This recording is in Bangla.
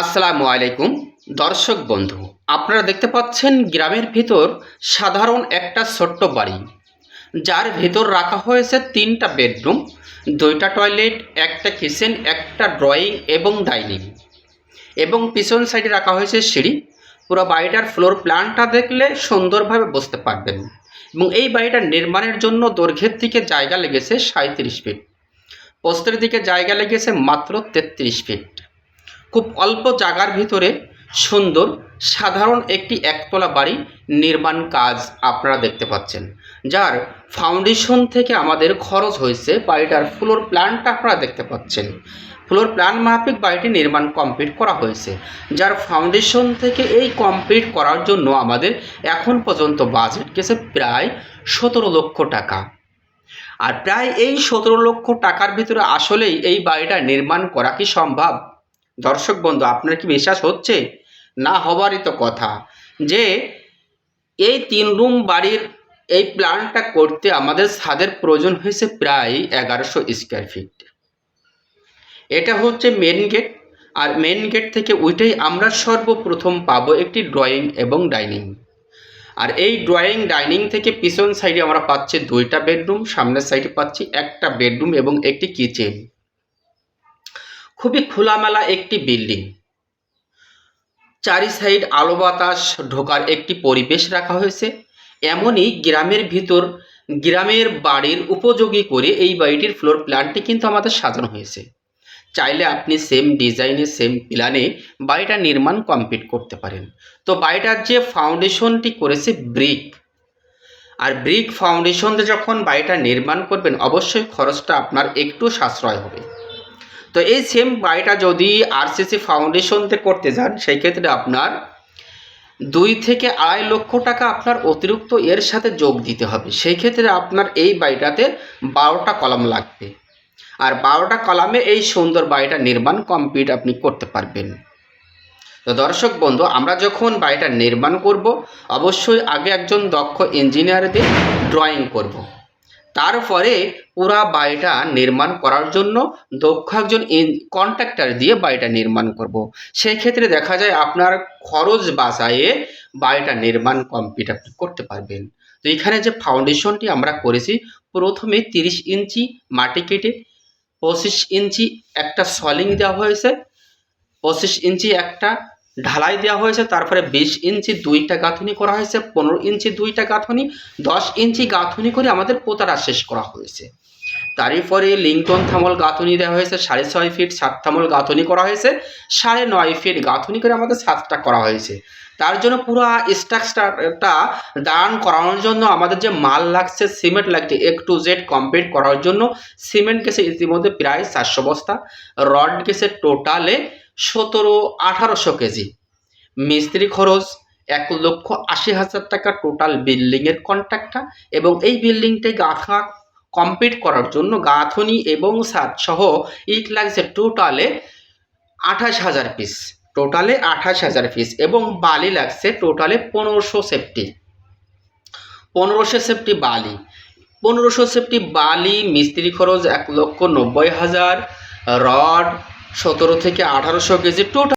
আসসালামু আলাইকুম। দর্শক বন্ধু, আপনারা দেখতে পাচ্ছেন গ্রামের ভিতর সাধারণ একটা ছোট্ট বাড়ি, যার ভিতর রাখা হয়েছে তিনটা বেডরুম, দুইটা টয়লেট, একটা কিচেন, একটা ড্রয়িং এবং ডাইনিং। এবং পিছন সাইডে রাখা হয়েছে সিঁড়ি। পুরো বাড়িটার ফ্লোর প্ল্যানটা দেখলে সুন্দরভাবে বুঝতে পারবেন। এবং এই বাড়িটার নির্মাণের জন্য দৈর্ঘ্যের দিকে জায়গা লেগেছে সাঁত্রিশ ফিট। পোস্তের দিকে জায়গা লেগেছে মাত্র তেত্রিশ ফিট। খুব অল্প জায়গার ভিতরে সুন্দর, সাধারণ একটি একতলা বাড়ি নির্মাণ কাজ আপনারা দেখতে পাচ্ছেন। যার ফাউন্ডেশন থেকে আমাদের খরচ হয়েছে বাড়িটার ফ্লোর প্ল্যানটা আপনারা দেখতে পাচ্ছেন। ফ্লোর প্ল্যান মাফিক বাড়িটি নির্মাণ কমপ্লিট করা হয়েছে। যার ফাউন্ডেশন থেকে এই কমপ্লিট করার জন্য আমাদের এখন পর্যন্ত বাজেট গেছে প্রায় সতেরো লক্ষ টাকা। আর প্রায় এই সতেরো লক্ষ টাকার ভিতরে আসলেই এই বাড়িটা নির্মাণ করা কি সম্ভব? দর্শক বন্ধু, আপনার কি বিশ্বাস হচ্ছে? না হবারই তো কথা যে এই তিন রুম বাড়ির এই প্ল্যানটা করতে আমাদের ছাদের প্রয়োজন হয়েছে প্রায় এগারোশো স্কোয়ার ফিট এটা হচ্ছে মেন গেট আর মেন গেট থেকে ওইটাই আমরা সর্বপ্রথম পাবো একটি ড্রয়িং এবং ডাইনিং আর এই ড্রয়িং ডাইনিং থেকে পিছন সাইডে আমরা পাচ্ছি দুইটা বেডরুম সামনের সাইডে পাচ্ছি একটা বেডরুম এবং একটি কিচেন খুবই খোলামেলা একটি বিল্ডিং। চারি সাইড আলো বাতাস ঢোকার একটি পরিবেশ রাখা হয়েছে। এমনই গ্রামের ভিতর, গ্রামের বাড়ির উপযোগী করে এই বাড়িটির ফ্লোর প্ল্যানটি কিন্তু আমাদের সাজানো হয়েছে। চাইলে আপনি সেম ডিজাইনে সেম প্ল্যানে বাড়িটা নির্মাণ কমপ্লিট করতে পারেন। তো বাড়িটার যে ফাউন্ডেশনটি করেছে ব্রিক আর ব্রিক ফাউন্ডেশন যখন বাড়িটা নির্মাণ করবেন, অবশ্যই খরচটা আপনার একটু সাশ্রয় হবে। তো এই সেম বাড়িটা যদি আরসিসি ফাউন্ডেশনতে করতে যান সেই ক্ষেত্রে আপনার দুই থেকে আড়াই লক্ষ টাকা আপনার অতিরিক্ত এর সাথে যোগ দিতে হবে। সেই ক্ষেত্রে আপনার এই বাড়িটাতে বারোটা কলাম লাগবে। আর বারোটা কলামে এই সুন্দর বাড়িটা নির্মাণ কমপ্লিট আপনি করতে পারবেন। তো দর্শক বন্ধু, আমরা যখন বাড়িটা নির্মাণ করব, অবশ্যই আগে একজন দক্ষ ইঞ্জিনিয়ার দিয়ে ড্রয়িং করব। তারপরে পুরা বাড়িটা নির্মাণ করার জন্য দক্ষ একজন কন্ট্রাক্টর দিয়ে বাড়িটা নির্মাণ করব। সেই ক্ষেত্রে দেখা যায় আপনার খরচ বাঁচায়ে বাড়িটা নির্মাণ কমপ্লিট আপনি করতে পারবেন তো এখানে যে ফাউন্ডেশনটি আমরা করেছি, প্রথমে তিরিশ ইঞ্চি মাটি কেটে পঁচিশ ইঞ্চি একটা সলিং দেওয়া হয়েছে পঁচিশ ইঞ্চি একটা ঢালাই দেওয়া হয়েছে, তারপরে বিশ ইঞ্চি দুইটা গাঁথনি করা হয়েছে, পনেরো ইঞ্চি দুইটা গাঁথনি, দশ ইঞ্চি গাঁথনি করে আমাদের পোতারা শেষ করা হয়েছে। তারপরে লিঙ্কন থামল গাঁথনি দেওয়া হয়েছে, সাড়ে ছয় ফিট সাত থামল গাঁথনি করা হয়েছে, সাড়ে নয় ফিট গাঁথনি করে আমাদের সাতটা করা হয়েছে। তার জন্য পুরো স্ট্রাকচারটা দাঁড়ান করানোর জন্য আমাদের যে মাল লাগছে, সিমেন্ট লাগছে এক টু জেড কমপ্লিট করার জন্য সিমেন্ট গেছে ইতিমধ্যে প্রায় চারশো বস্তা, রড গেছে টোটালে সতেরো, আঠারোশো কেজি। মিস্ত্রি খরচ এক লক্ষ আশি হাজার টাকা টোটাল বিল্ডিংয়ের কন্ট্রাক্টটা এবং এই বিল্ডিংটাই গাঁথা কমপ্লিট করার জন্য গাঁথনি এবং সাত সহ ইট লাগছে টোটালে আঠাশ হাজার পিস টোটালে আঠাশ হাজার পিস এবং বালি লাগছে টোটালে পনেরোশো সেফটি পনেরোশো সেফটি বালি। পনেরোশো সেফটি বালি মিস্ত্রি খরচ এক লক্ষ নব্বই হাজার। রড সতেরো থেকে আঠারোশো কেজি টোটাল